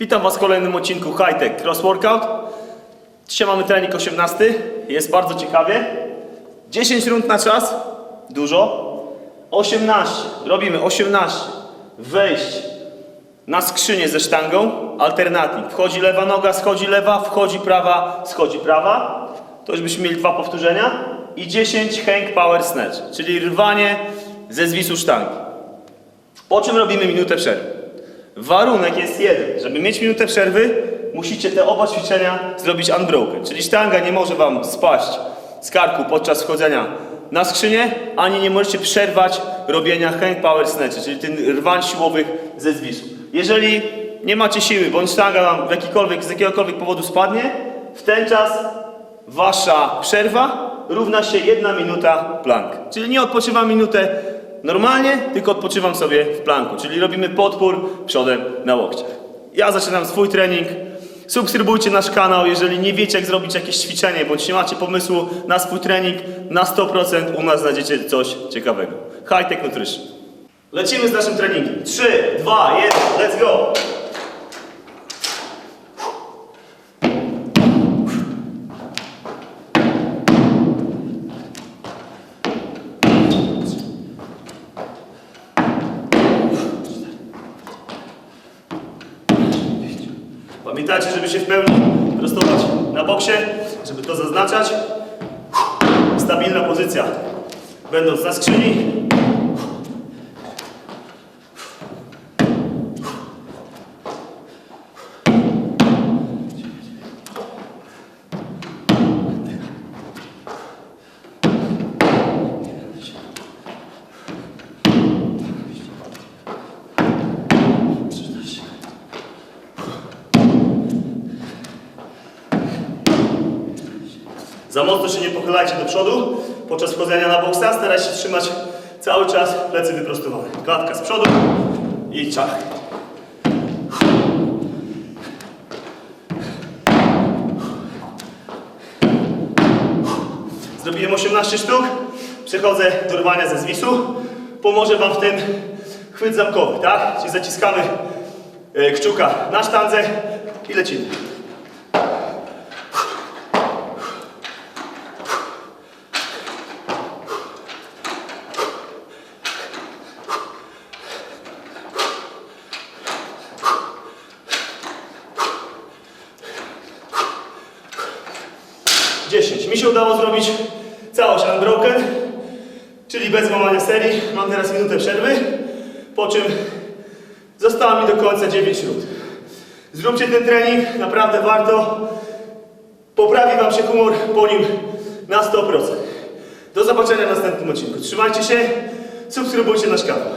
Witam Was w kolejnym odcinku High Tech Cross Workout. Dzisiaj mamy trening 18. Jest bardzo ciekawie. 10 rund na czas. Dużo. 18. Robimy 18. Wejść na skrzynię ze sztangą. Alternatyw. Wchodzi lewa noga, schodzi lewa, wchodzi prawa, schodzi prawa. To już byśmy mieli dwa powtórzenia. I 10 hang power snatch, czyli rwanie ze zwisu sztangi. Po czym robimy minutę przerwy. Warunek jest jeden. Żeby mieć minutę przerwy, musicie te oba ćwiczenia zrobić unbroken. Czyli sztanga nie może wam spaść z karku podczas wchodzenia na skrzynię, ani nie możecie przerwać robienia hang power snatch, czyli ten rwań siłowych ze zwisu. Jeżeli nie macie siły, bądź sztanga wam w jakikolwiek, z jakiegokolwiek powodu spadnie, w ten czas wasza przerwa równa się jedna minuta plank. Czyli nie odpoczywam minutę normalnie, tylko odpoczywam sobie w planku. Czyli robimy podpór przodem na łokciach. Ja zaczynam swój trening. Subskrybujcie nasz kanał, jeżeli nie wiecie jak zrobić jakieś ćwiczenie, bądź nie macie pomysłu na swój trening, na 100% u nas znajdziecie coś ciekawego. High Tech Nutrition. Lecimy z naszym treningiem. 3, 2, 1, let's go! Pamiętajcie, żeby się w pełni prostować na boksie, żeby to zaznaczać. Stabilna pozycja. Będąc na skrzyni. Za mocno się nie pochylajcie do przodu. Podczas wchodzenia na boksa starajcie się trzymać cały czas plecy wyprostowane. Klatka z przodu i ciach. Zrobiłem 18 sztuk. Przechodzę do rwania ze zwisu. Pomoże Wam w tym chwyt zamkowy, tak? Czyli zaciskamy e, kciuka na sztandze i lecimy. Mi się udało zrobić całość unbroken, czyli bez łamania serii. Mam teraz minutę przerwy, po czym zostało mi do końca 9 rund. Zróbcie ten trening, naprawdę warto. Poprawi Wam się humor po nim na 100%. Do zobaczenia w następnym odcinku. Trzymajcie się, subskrybujcie nasz kanał.